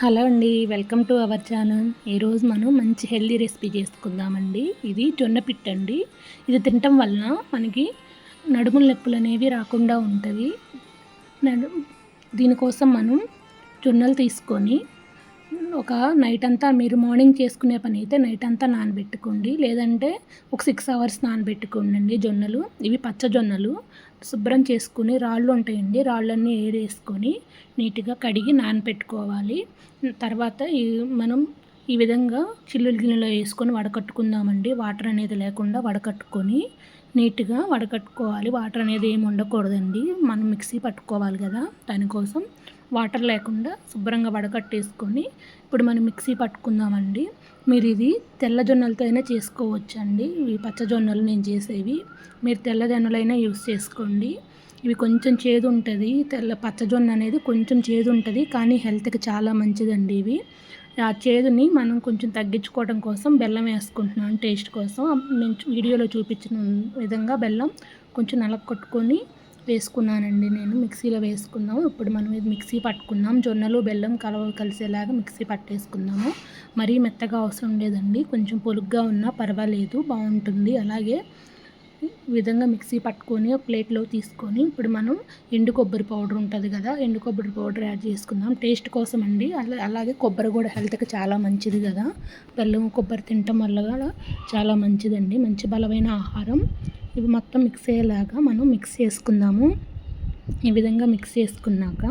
Hello అండి welcome to our channel. ఈరోజు మనం మంచి హెల్దీ రెసిపీ చేసుకుందామండి. ఇది జొన్న పిట్ట అండి. ఇది తినటం వలన మనకి నడుముల నొప్పులు అనేవి రాకుండా ఉంటుంది. నడు దీనికోసం మనం జొన్నలు తీసుకొని ఒక నైట్ అంతా మీరు మార్నింగ్ చేసుకునే పని అయితే నైట్ అంతా నానబెట్టుకోండి. లేదంటే ఒక సిక్స్ అవర్స్ నానబెట్టుకోండి జొన్నలు. ఇవి పచ్చ జొన్నలు. శుభ్రం చేసుకుని రాళ్ళు ఉంటాయండి. రాళ్ళన్నీ ఏరేసుకొని నీట్గా కడిగి నానబెట్టుకోవాలి తర్వాత ఈ మనం ఈ విధంగా చిల్లులు గిన్నెలో వేసుకొని వడకట్టుకుందామండి. వాటర్ అనేది లేకుండా వడకట్టుకొని నీట్గా వడకట్టుకోవాలి. వాటర్ అనేది ఏమి ఉండకూడదండి. మనం మిక్సీ పట్టుకోవాలి కదా. దానికోసం వాటర్ లేకుండా శుభ్రంగా వడకట్టేసుకొని ఇప్పుడు మనం మిక్సీ పట్టుకుందామండి. మీరు ఇది తెల్ల జొన్నలతో అయినా చేసుకోవచ్చండి. ఇవి పచ్చ పచ్చజొన్నలు నేను చేసేవి. మీరు తెల్ల జొన్నలైనా యూస్ చేసుకోండి. ఇవి కొంచెం చేదు ఉంటుంది తెల్ల పచ్చజొన్న అనేది కొంచెం చేదు ఉంటుంది కానీ హెల్త్కి చాలా మంచిదండి ఇవి. ఆ చేదుని మనం కొంచెం తగ్గించుకోవడం కోసం బెల్లం వేసుకుంటున్నాం టేస్ట్ కోసం. నేను వీడియోలో చూపించిన విధంగా బెల్లం కొంచెం నలగొట్టుకొని వేసుకున్నానండి నేను. మిక్సీలో వేసుకుందాము ఇప్పుడు మనం ఇది మిక్సీ పట్టుకుందాం జొన్నలు బెల్లం కలవ కలిసేలాగా మిక్సీ పట్టేసుకుందాము మరీ మెత్తగా అవసరం లేదండి. కొంచెం పొలుగ్గా ఉన్నా పర్వాలేదు బాగుంటుంది. అలాగే విధంగా మిక్సీ పట్టుకొని ఒక ప్లేట్లో తీసుకొని ఇప్పుడు మనం ఎండు కొబ్బరి పౌడర్ ఉంటుంది కదా ఎండు కొబ్బరి పౌడర్ యాడ్ చేసుకుందాం. టేస్ట్ కోసం అండి. అలా అలాగే కొబ్బరి కూడా హెల్త్కి చాలా మంచిది కదా. బెల్లం కొబ్బరి తినటం వల్ల కూడా చాలా మంచిదండి. మంచి బలమైన ఆహారం. ఇవి మొత్తం మిక్స్ అయ్యేలాగా మనం మిక్స్ చేసుకుందాము. ఈ విధంగా మిక్స్ చేసుకున్నాక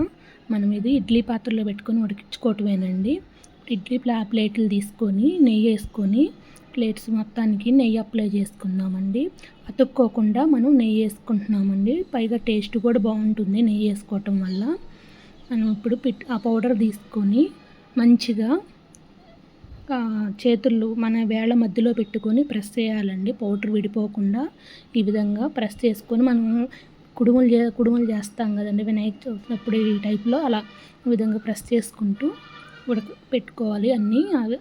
మనం ఇది ఇడ్లీ పాత్రలో పెట్టుకొని ఉడికించుకోవటమేనండి. ఇడ్లీ ప్లా ప్లేట్లు తీసుకొని నెయ్యి వేసుకొని ప్లేట్స్ మొత్తానికి నెయ్యి అప్లై చేసుకుందామండి. అతుక్కోకుండా మనం నెయ్యి వేసుకుంటున్నామండి. పైగా టేస్ట్ కూడా బాగుంటుంది నెయ్యి వేసుకోవటం వల్ల. మనం ఇప్పుడు పిట్ ఆ పౌడర్ తీసుకొని మంచిగా చేతులు మన వేళ్ళ మధ్యలో పెట్టుకొని ప్రెస్ చేయాలండి. పౌడర్ విడిపోకుండా ఈ విధంగా ప్రెస్ చేసుకొని మనం కుడుములు చే కుడుములు చేస్తాం కదండి వినాయక చవితినప్పుడు ఈ టైప్లో అలా ఈ విధంగా ప్రెస్ చేసుకుంటూ ఉడక పెట్టుకోవాలి అన్నీ. అవి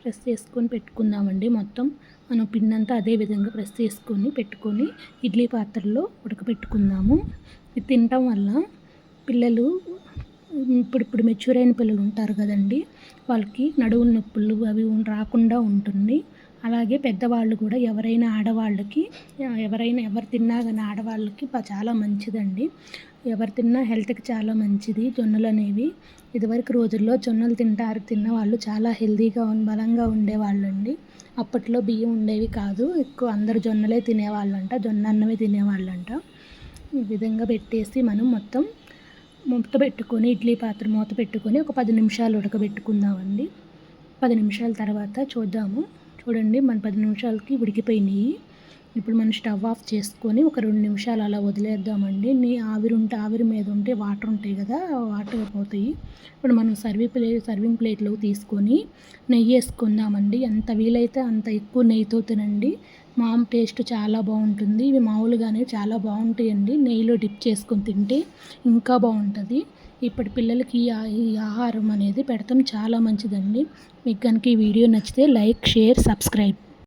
ప్రెస్ చేసుకొని పెట్టుకుందామండి మొత్తం. మనం పిండంతా అదే విధంగా ప్రెస్ చేసుకొని పెట్టుకొని ఇడ్లీ పాత్రలో ఉడకపెట్టుకుందాము. ఇది తినటం వల్ల పిల్లలు ఇప్పుడు ఇప్పుడు మెచ్యూర్ అయిన పిల్లలు ఉంటారు కదండి వాళ్ళకి నడువు నొప్పులు అవి రాకుండా ఉంటుంది. అలాగే పెద్దవాళ్ళు కూడా ఎవరైనా ఆడవాళ్ళకి ఎవరైనా ఎవరు తిన్నా కానీ ఆడవాళ్ళకి చాలా మంచిదండి. ఎవరు తిన్నా హెల్త్కి చాలా మంచిది. జొన్నలు అనేవి ఇదివరకు రోజుల్లో జొన్నలు తింటారు తిన్న వాళ్ళు చాలా హెల్తీగా బలంగా ఉండేవాళ్ళండి. అప్పట్లో బియ్యం ఉండేవి కాదు ఎక్కువ అందరు జొన్నలే తినేవాళ్ళంట జొన్న అన్నమే తినేవాళ్ళంట. ఈ విధంగా పెట్టేసి మనం మొత్తం మూత పెట్టుకొని ఇడ్లీ పాత్ర మూత పెట్టుకొని ఒక పది నిమిషాలు ఉడకబెట్టుకుందామండి. పది నిమిషాల తర్వాత చూద్దాము. చూడండి మన పది నిమిషాలకి ఉడికిపోయినాయి. ఇప్పుడు మనం స్టవ్ ఆఫ్ చేసుకొని ఒక రెండు నిమిషాలు అలా వదిలేద్దామండి. నీ ఆవిరి ఉంటే ఆవిరి మీద ఉంటే వాటర్ ఉంటాయి కదా వాటర్ పోతాయి. ఇప్పుడు మనం సర్వింగ్ ప్లే సర్వింగ్ ప్లేట్లో తీసుకొని నెయ్యి వేసుకుందామండి. ఎంత వీలైతే అంత ఎక్కువ నెయ్యితో తినండి. మా టేస్ట్ చాలా బాగుంటుంది. ఇవి మామూలుగానే చాలా బాగుంటాయండి. నెయ్యిలో డిప్ చేసుకొని తింటే ఇంకా బాగుంటుంది. ఇప్పటి పిల్లలకి ఈ ఆహారం అనేది పెడతాం. చాలా మంచిదండి. మీకు కనుక ఈ వీడియో నచ్చితే లైక్ షేర్ సబ్స్క్రైబ్.